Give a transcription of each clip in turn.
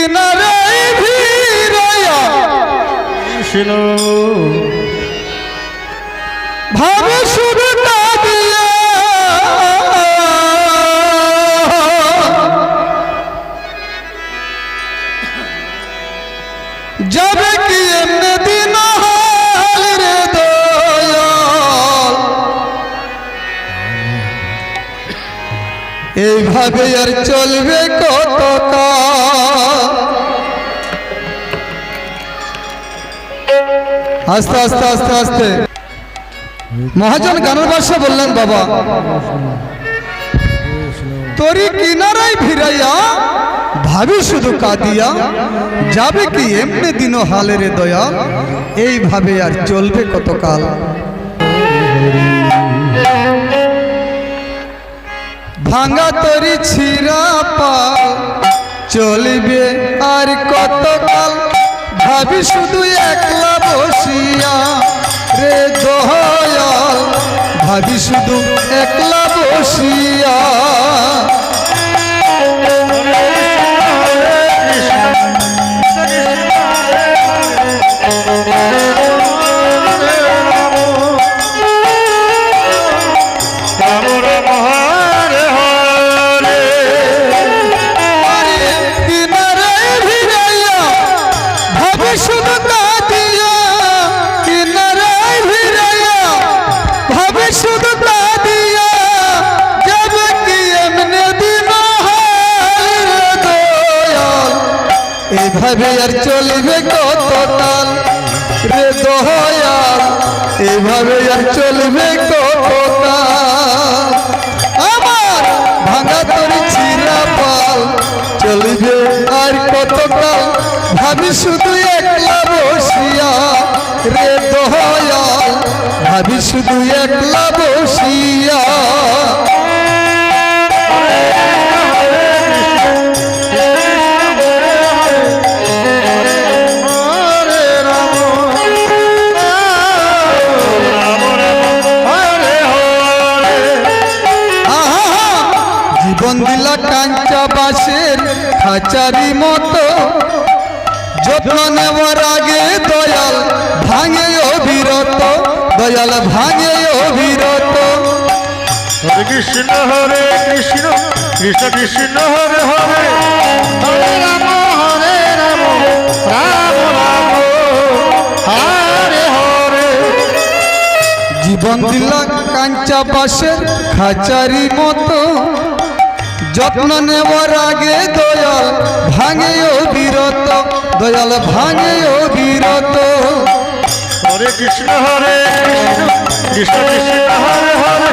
কিনারে কাঁদিয়া। যাবে কি এমনি দিন হাল রে এইভাবে আর চলবে কত কাল? আস্তে আস্তে আস্তে আস্তে। মহাজন গানের বাসা বললেন, বাবা, তোরি কিনারায় ভিড়াইয়া ভাবি শুধু কাঁদিয়া, যাবে কি এমনি দিন হালের দয়া? এইভাবে আর চলবে কতকাল? ভাঙা তরি ছিঁড়া পাল চলবে আর কতকাল? ভাবি শুধু একলা বসিয়া রে দয়াল ভাবি শুধু একলা বসিয়া। এভাবে আর চলবে কতকাল? রে দয়াল এভাবে আর চলবে কতকাল? আমার ভাঙা তরি চিরা পাল চলবে আর কতকাল? ভাবি শুধু একলা বসিয়া, রে দয়াল, ভাবি শুধু একলা খাঁচারি মতো যত্ন নেওয়ার আগে দয়াল ভাঙে অবিরত দয়াল ভাঙে অবিরত। হরে কৃষ্ণ হরে কৃষ্ণ কৃষ্ণ কৃষ্ণ হরে হরে। হরে রাম হরে রাম রাম রাম হরে হরে। জীবন দিলা কাঞ্চা বাসের খাঁচারি মতো যত্ন নেওয়ার আগে দয়াল ভাঙে অবিরত দয়াল ভাঙে অবিরত হরে কৃষ্ণ হরে কৃষ্ণ কৃষ্ণ হরে হরে।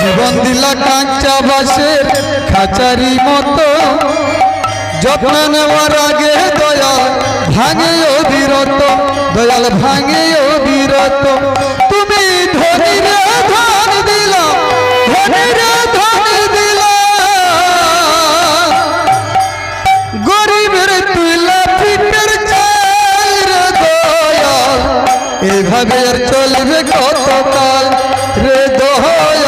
জীবন দিলা কাঞ্চা বাসের খাঁচারি মতো। যত্ন নেওয়ার আগে দয়াল ভাঙে অবিরত দয়াল ভাঙে অবিরত তুমি এভাবে আর চলবে কতকাল রে দয়াল?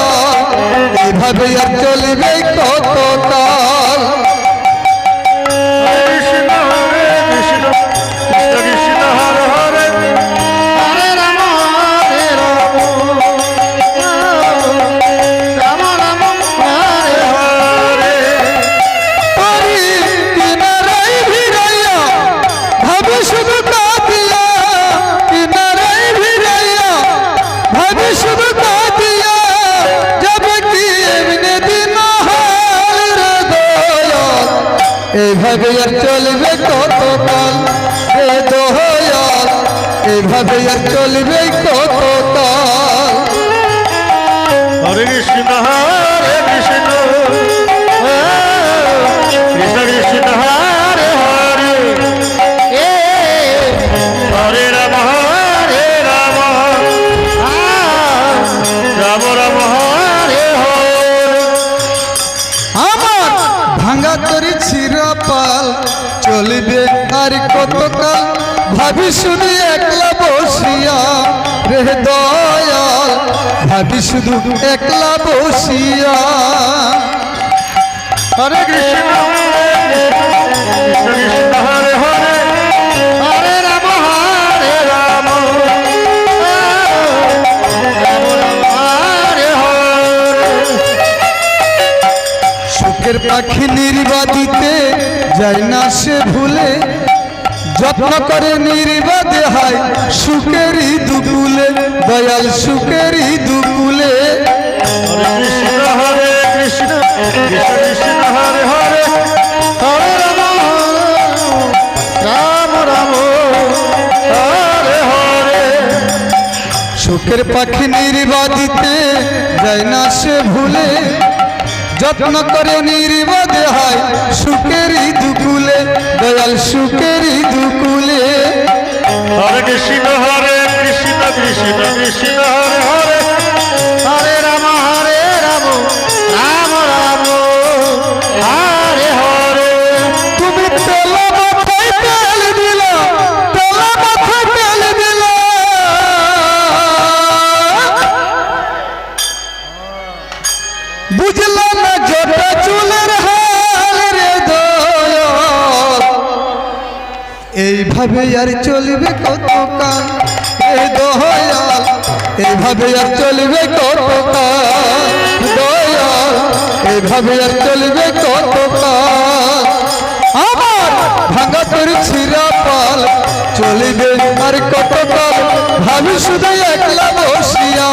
এভাবে আর চলবে এইভাবে আর চলবে কতকাল? রে দয়াল এইভাবে আর চলবে কতকাল? হরে কৃষ্ণ হরে কৃষ্ণ কৃষ্ণ কৃষ্ণ, হরে কতকাল ভাবি শুধু একলা বসিয়া? রে দয়াল ভাবি শুধু একলা বসিয়া? হরে কৃষ্ণ। করে নির্বাদে হয় সুখেরই দুকুলে দয়াল সুখেরই দুকুলে কৃষ্ণ হরে কৃষ্ণ কৃষ্ণ কৃষ্ণ হরে হরে হরে রাম রাম রাম হরে হরে। সুখের পাখি নির্বাদিতে যায় না সে ভুলে যত্ন করে নির্বদে হয় সুখেরই দুকুলে, দয়াল সুখেরই দুকুলে। হরে কৃষ্ণ হরে কৃষ্ণ কৃষ্ণ কৃষ্ণ এইভাবে আর চলবে কত দয়াল, এইভাবে আর চলবে কত দয়াল, এইভাবে আর চলবে কত আমার ভাঙা তোর ছিঁড়া পাল, চলবে আর কত কাল? ভাবি শুধু একলা বসিয়া,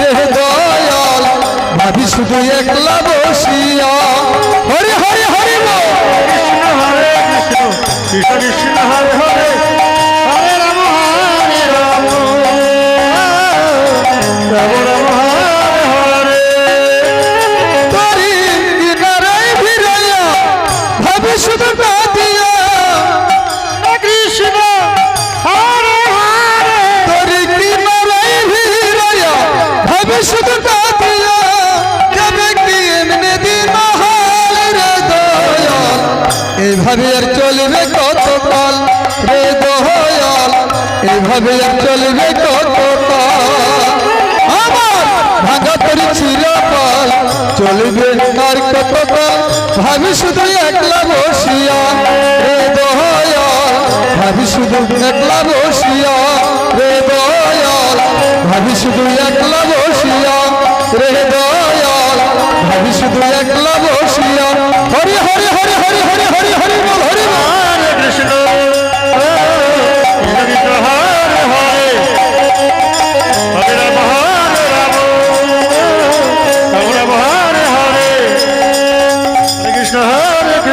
রে দয়াল, ভাবি শুধু একলা বসিয়া। এইভাবে আর চলবে কত কাল রে দয়াল এইভাবে আর চলবে কত কাল আমার ভাঙা তোরি চিরকাল চলবে আর কত কাল ভাবি শুধু একলা বসিয়া রে দয়াল ভাবি শুধু একলা বসিয়া রে দয়াল ভাবি শুধু একলা বসিয়া রে দয়াল ভাবি শুধু একলা